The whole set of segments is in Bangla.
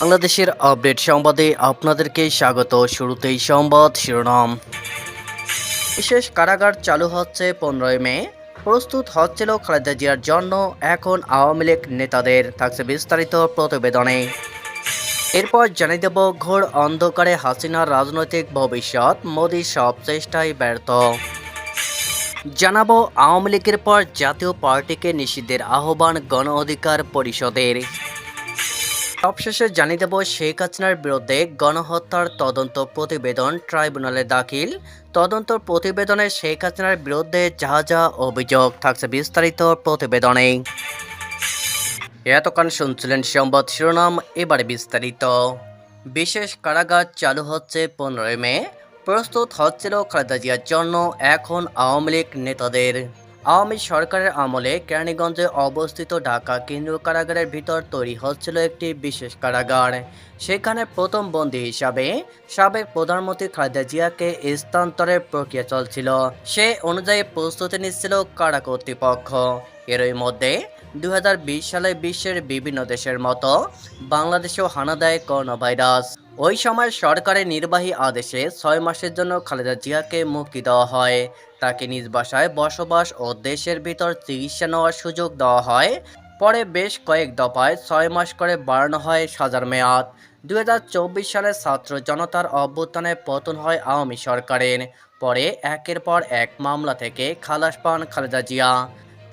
বাংলাদেশের আপডেট সংবাদে আপনাদেরকে স্বাগত। শুরুতেই সংবাদ শিরোনাম। বিশেষ কারাগার চালু হচ্ছে পনেরোই মে। প্রস্তুত হচ্ছিল খালেদা জিয়ার জন্য এখন আওয়ামী লীগ নেতাদের। থাকছে বিস্তারিত প্রতিবেদনে। এরপর জানিয়ে দেব, ঘোর অন্ধকারে হাসিনার রাজনৈতিক ভবিষ্যৎ। মোদীর সব চেষ্টায় ব্যর্থ। জানাব, আওয়ামী লীগের পর জাতীয় পার্টিকে নিষিদ্ধের আহ্বান গণ অধিকার পরিষদের। সবশেষে জানিয়ে দেব শেখ হাসিনার বিরুদ্ধে গণহত্যার তদন্ত প্রতিবেদন ট্রাইব্যুনালে দাখিল। তদন্ত প্রতিবেদনে শেখ হাসিনার বিরুদ্ধে যা যা অভিযোগ থাকছে বিস্তারিত প্রতিবেদনে। এতক্ষণ শুনছিলেন সংবাদ শিরোনাম, এবারে বিস্তারিত। বিশেষ কারাগার চালু হচ্ছে পনেরোই মে। প্রস্তুত হচ্ছিল খালেদা জিয়ার জন্য এখন আওয়ামী লীগ নেতাদের। আওয়ামী সরকারের আমলে কেরানীগঞ্জে অবস্থিত ঢাকা কেন্দ্রীয় কারাগারের ভিতর তৈরি হচ্ছিল একটি বিশেষ কারাগার। সেখানে প্রথম বন্দী হিসাবে সাবেক প্রধানমন্ত্রী খালেদা জিয়াকে স্থানান্তরের প্রক্রিয়া চলছিল। সে অনুযায়ী প্রস্তুতি নিচ্ছিল কারা কর্তৃপক্ষ। এরই মধ্যে দুই হাজার বিশ সালে বিশ্বের বিভিন্ন দেশের মতো বাংলাদেশেও হানা দেয় করোনা ভাইরাস ওই সময় সরকারের নির্বাহী আদেশে ছয় মাসের জন্য খালেদা জিয়াকে মুক্তি দেওয়া হয়। তাকে নিজ বাসায় বসবাস ও দেশের ভিতর চিকিৎসা নেওয়ার সুযোগ দেওয়া হয়। পরে বেশ কয়েক দফায় ছয় মাস করে বাড়ানো হয় সাজার মেয়াদ। দুই হাজার চব্বিশ সালে ছাত্র জনতার অভ্যুত্থানে পতন হয় আওয়ামী সরকারের। পরে একের পর এক মামলা থেকে খালাস পান খালেদা জিয়া।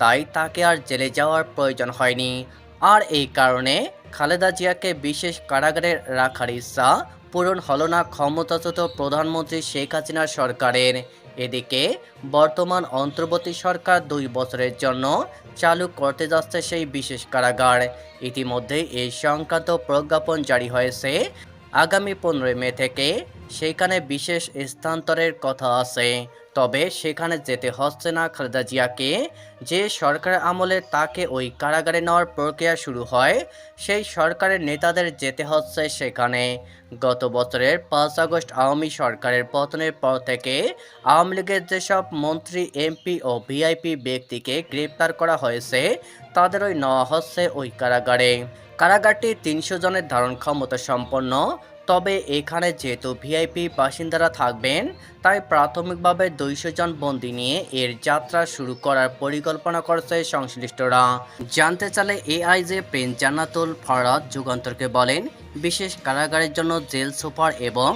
তাই তাকে আর জেলে যাওয়ার প্রয়োজন হয়নি। আর এই কারণে খালেদা জিয়াকে বিশেষ কারাগারে রাখার ইচ্ছা পূরণ হল না ক্ষমতাচ্যুত প্রধানমন্ত্রী শেখ হাসিনা সরকারের। এদিকে বর্তমান অন্তর্বর্তী সরকার দুই বছরের জন্য চালু করতে যাচ্ছে সেই বিশেষ কারাগার। ইতিমধ্যে এই সংক্রান্ত প্রজ্ঞাপন জারি হয়েছে। আগামী পনেরোই মে থেকে সেখানে বিশেষ স্থানান্তরের কথা আছে। তবে সেখানে যেতে হচ্ছে না খালেদা জিয়াকে। যে সরকারের আমলে তাকে ওই কারাগারে নেওয়ার প্রক্রিয়া শুরু হয়, সেই সরকারের নেতাদের যেতে হচ্ছে সেখানে। গত বছরের পাঁচ আগস্ট আওয়ামী সরকারের পতনের পর থেকে আওয়ামী লীগের যেসব মন্ত্রী, এমপি ও ভিআইপি ব্যক্তিকে গ্রেপ্তার করা হয়েছে, তাদেরই নেওয়া হচ্ছে ওই কারাগারে। কারাগারটি তিনশো জনের ধারণ ক্ষমতা সম্পন্ন তবে এখানে যেহেতু ভিআইপি বাসিন্দারা থাকবেন, তাই প্রাথমিকভাবে দুইশো জন বন্দি নিয়ে এর যাত্রা শুরু করার পরিকল্পনা করছে সংশ্লিষ্টরা। জানতে চাইলে এআইজে প্রিন্স জান্নাতুল ফরাদ যুগান্তরকে বলেন, বিশেষ কারাগারের জন্য জেল সুপার এবং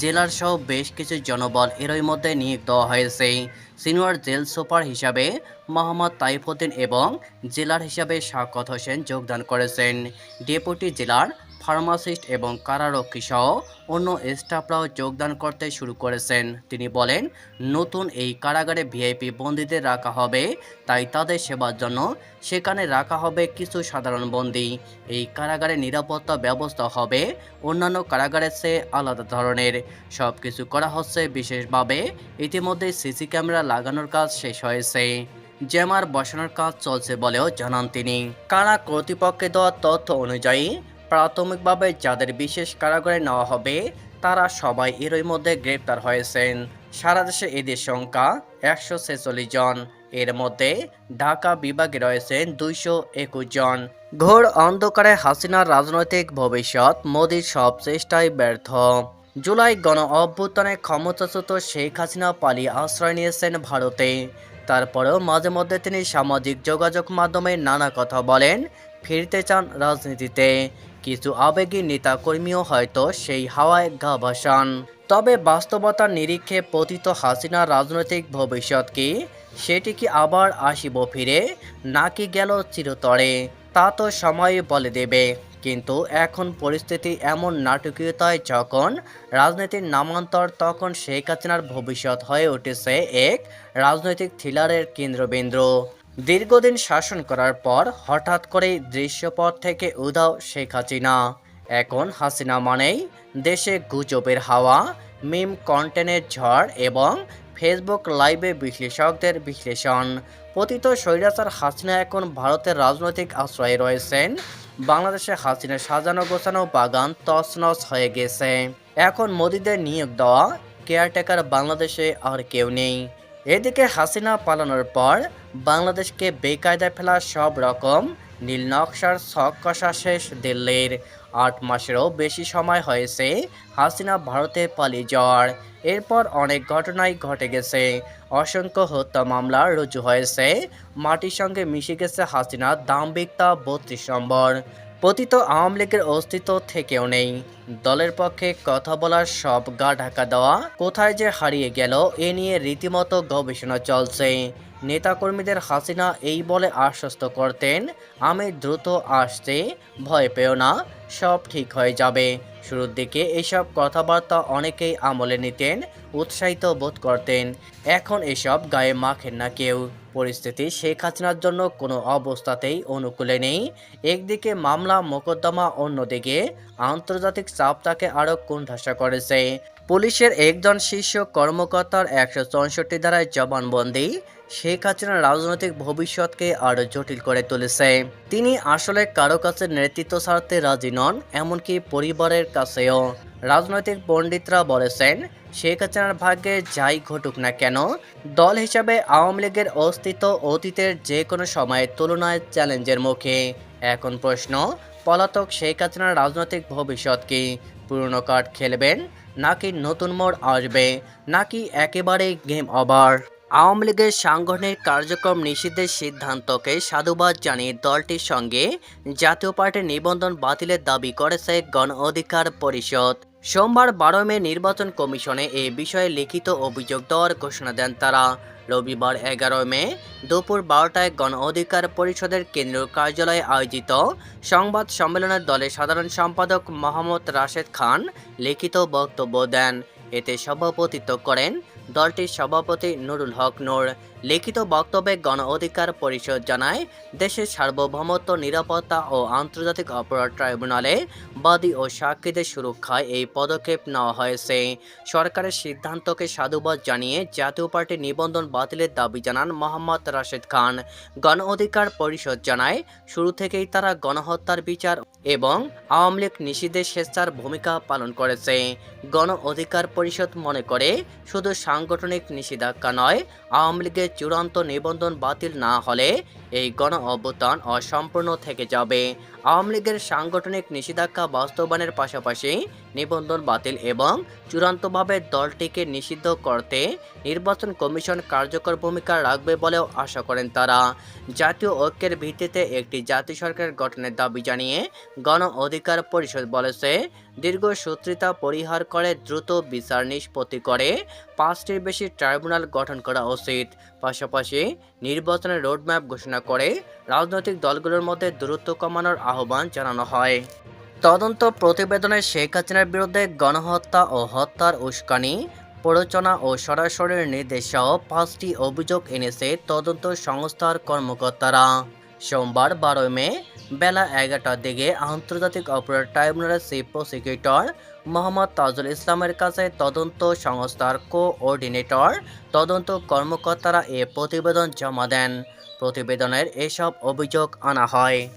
জেলার সহ বেশ কিছু জনবল এরই মধ্যে নিয়োগ দেওয়া হয়েছে। সিনিয়র জেল সুপার হিসাবে মোহাম্মদ তাইফুদ্দিন এবং জেলার হিসাবে শাকত হোসেন যোগদান করেছেন। ডেপুটি জেলার ফার্মাসিস্ট এবং কারারক্ষী সহ অন্য স্টাফরাও যোগদান করতে শুরু করেছেন। তিনি বলেন, নতুন এই কারাগারে ভিআইপি বন্দীদের রাখা হবে, তাই তাদের সেবার জন্য সেখানে রাখা হবে কিছু সাধারণ বন্দী। এই কারাগারে নিরাপত্তা ব্যবস্থা হবে, অন্যান্য কারাগারের চেয়ে আলাদা ধরনের। সব কিছু করা হচ্ছে বিশেষভাবে ইতিমধ্যে সিসি ক্যামেরা লাগানোর কাজ শেষ হয়েছে। জ্যামার বসানোর কাজ চলছে বলেও জানান তিনি। কারা কর্তৃপক্ষের দেওয়া তথ্য অনুযায়ী প্রাথমিকভাবে যাদের বিশেষ কারাগারে নেওয়া হবে, তারা সবাই এরই মধ্যে গ্রেপ্তার হয়েছেন। সারা দেশে এদের সংখ্যা একশো ছেচল্লিশ জন। এর মধ্যে ঢাকা বিভাগে রয়েছেন দুইশো একুশ জন। ঘোর অন্ধকারে হাসিনার রাজনৈতিক ভবিষ্যৎ মোদীর সব চেষ্টায় ব্যর্থ। জুলাই গণ অভ্যুত্থানে ক্ষমতাচ্যুত শেখ হাসিনা পালিয়ে আশ্রয় নিয়েছেন ভারতে। তারপরেও মাঝে মধ্যে তিনি সামাজিক যোগাযোগ মাধ্যমে নানা কথা বলেন, ফিরতে চান রাজনীতিতে। কিছু আবেগী নেতাকর্মীও হয়তো সেই হাওয়ায় গা ভাসান। তবে বাস্তবতার নিরীক্ষে পতিত হাসিনার রাজনৈতিক ভবিষ্যৎ কি? সেটি কি আবার আসিব ফিরে? নাকি গেল চিরতরে? তা তো সময় বলে দেবে। কিন্তু এখন পরিস্থিতি এমন নাটকীয়তায় যখন রাজনীতির নামান্তর, তখন শেখ হাসিনার ভবিষ্যৎ হয়ে উঠেছে এক রাজনৈতিক থ্রিলারের কেন্দ্রবিন্দু। দীর্ঘদিন শাসন করার পর হঠাৎ করে দৃশ্যপট থেকে উধাও শেখ হাসিনা। এখন হাসিনা মানেই দেশে গুজবের হাওয়া, মিম কন্টেন্টের ঝড় এবং ফেসবুক লাইভে বিশ্লেষকদের বিশ্লেষণ। পতিত স্বৈরাচার হাসিনা এখন ভারতের রাজনৈতিক আশ্রয়ে রয়েছেন। বাংলাদেশে হাসিনা সাজানো গোছানো বাগান তছনছ হয়ে গেছে। এখন মোদীদের নিয়োগ দেওয়া, কেয়ারটেকার বাংলাদেশে আর কেউ নেই। এদিকে হাসিনা পালানোর পর বাংলাদেশকে বেকায়দায় ফেলা সব রকম নীল নকশার ছক কষা শেষ দিল্লির। আট মাসেরও বেশি সময় হয়েছে হাসিনা ভারতে পালিয়ে যাওয়ার। এরপর অনেক ঘটনাই ঘটে গেছে। অসংখ্য হত্যা মামলা রুজু হয়েছে। মাটির সঙ্গে মিশে গেছে হাসিনা দাম্ভিকতা বত্রিশ নম্বর। পতিত আওয়ামী লীগের অস্তিত্ব থেকেও নেই। দলের পক্ষে কথা বলার সব গা ঢাকা দেওয়া, কোথায় যে হারিয়ে গেল এ নিয়ে রীতিমতো গবেষণা চলছে। নেতাকর্মীদের হাসিনা এই বলে আশ্বস্ত করতেন, আমি দ্রুত আসতে ভয় পেও না, সব ঠিক হয়ে যাবে। শুরুর দিকে এসব কথাবার্তা অনেকেই আমলে নিতেন, উৎসাহিত বোধ করতেন। এখন এসব গায়ে মাখেন না কেউ। পরিস্থিতি শেখ হাসিনার জন্য কোনো অবস্থাতেই অনুকূলে নেই। একদিকে মামলা, মোকদ্দমা, অন্যদিকে আন্তর্জাতিক চাপ তাকে আরও কুণ্ঠাসা করেছে। পুলিশের একজন শীর্ষ কর্মকর্তার একশো চৌষট্টি ধারায় জবানবন্দি। শেখ হাসিনার রাজনৈতিক ভবিষ্যৎকে আরও জটিল করে তুলেছে। তিনি আসলে কারও কাছে নেতৃত্ব ছাড়তে রাজি নন, এমনকি পরিবারের কাছেও। রাজনৈতিক পণ্ডিতরা বলেছেন, শেখ হাসিনার ভাগ্যে যাই ঘটুক না কেন, দল হিসাবে আওয়ামী লীগের অস্তিত্ব অতীতের যে কোনো সময়ের তুলনায় চ্যালেঞ্জের মুখে। এখন প্রশ্ন, পলাতক শেখ হাসিনার রাজনৈতিক ভবিষ্যৎ কি? পুরনো কার্ড খেলবেন? নাকি নতুন মোড় আসবে, নাকি একেবারে গেম ওভার আওয়ামী লীগের সাংগঠনিক কার্যক্রম নিষিদ্ধের সিদ্ধান্তকে সাধুবাদ জানিয়ে দলটির সঙ্গে জাতীয় পার্টির নিবন্ধন বাতিলের দাবি করেছে গণ অধিকার পরিষদ। সোমবার বারো মে নির্বাচন কমিশনে এ বিষয়ে লিখিত অভিযোগ দেওয়ার ঘোষণা দেন তারা। রবিবার এগারো মে দুপুর বারোটায় গণ অধিকার পরিষদের কেন্দ্রীয় কার্যালয়ে আয়োজিত সংবাদ সম্মেলনে দলের সাধারণ সম্পাদক মোহাম্মদ রাশেদ খান লিখিত বক্তব্য দেন। এতে সভাপতিত্ব করেন দলটির সভাপতি নুরুল হক নূর লিখিত বক্তব্যে গণ অধিকার পরিষদ জানায়, দেশের সার্বভৌমত্ব, নিরাপত্তা ও আন্তর্জাতিক অপরাধ ট্রাইব্যুনালে বাদী ও সাক্ষীদের সুরক্ষায় এই পদক্ষেপ নেওয়া হয়েছে। সরকারের সিদ্ধান্তকে সাধুবাদ জানিয়ে জাতীয় পার্টির নিবন্ধন বাতিলের দাবি জানান মোহাম্মদ রাশেদ খান। গণ অধিকার পরিষদ জানায়, শুরু থেকেই তারা গণহত্যার বিচার এবং আওয়ামী লীগ নিষিদ্ধের স্বেচ্ছার ভূমিকা পালন করেছে। গণ অধিকার পরিষদ মনে করে, শুধু সাংগঠনিক নিষেধাজ্ঞা নয়, আওয়ামী লীগের চূড়ান্ত নিবন্ধন বাতিল না হলে এই গণ অভ্যুত্থান অসম্পূর্ণ থেকে যাবে। আওয়ামী লীগের সাংগঠনিক নিষেধাজ্ঞা বাস্তবায়নের পাশাপাশি নিবন্ধন বাতিল এবং চূড়ান্তভাবে দলটিকে নিষিদ্ধ করতে নির্বাচন কমিশন কার্যকর ভূমিকা রাখবে বলেও আশা করেন তারা। জাতীয় ঐক্যের ভিত্তিতে একটি জাতীয় সরকার গঠনের দাবি জানিয়ে গণ অধিকার পরিষদ বলেছে, দীর্ঘ সূত্রিতা পরিহার করে দ্রুত বিচার নিষ্পত্তি করে পাঁচটির বেশি ট্রাইব্যুনাল গঠন করা উচিত। পাশাপাশি নির্বাচনের রোডম্যাপ ঘোষণা করে রাজনৈতিক দলগুলোর মধ্যে দূরত্ব কমানোর আহ্বান জানানো হয়। তদন্ত প্রতিবেদনে শেখ হাসিনার বিরুদ্ধে গণহত্যা ও হত্যার উস্কানি, প্ররোচনা ও সরাসরি নির্দেশ সহ পাঁচটি অভিযোগ এনেছে তদন্ত সংস্থার কর্মকর্তারা। সোমবার বারোই মে, বেলা এগারোটার দিকে আন্তর্জাতিক অপরাধ ট্রাইব্যুনালের চিফ প্রসিকিউটর মোহাম্মদ তাজুল ইসলামের কাছে তদন্ত সংস্থার কোঅর্ডিনেটর, তদন্ত কর্মকর্তারা এ প্রতিবেদন জমা দেন। প্রতিবেদনের এসব অভিযোগ আনা হয়।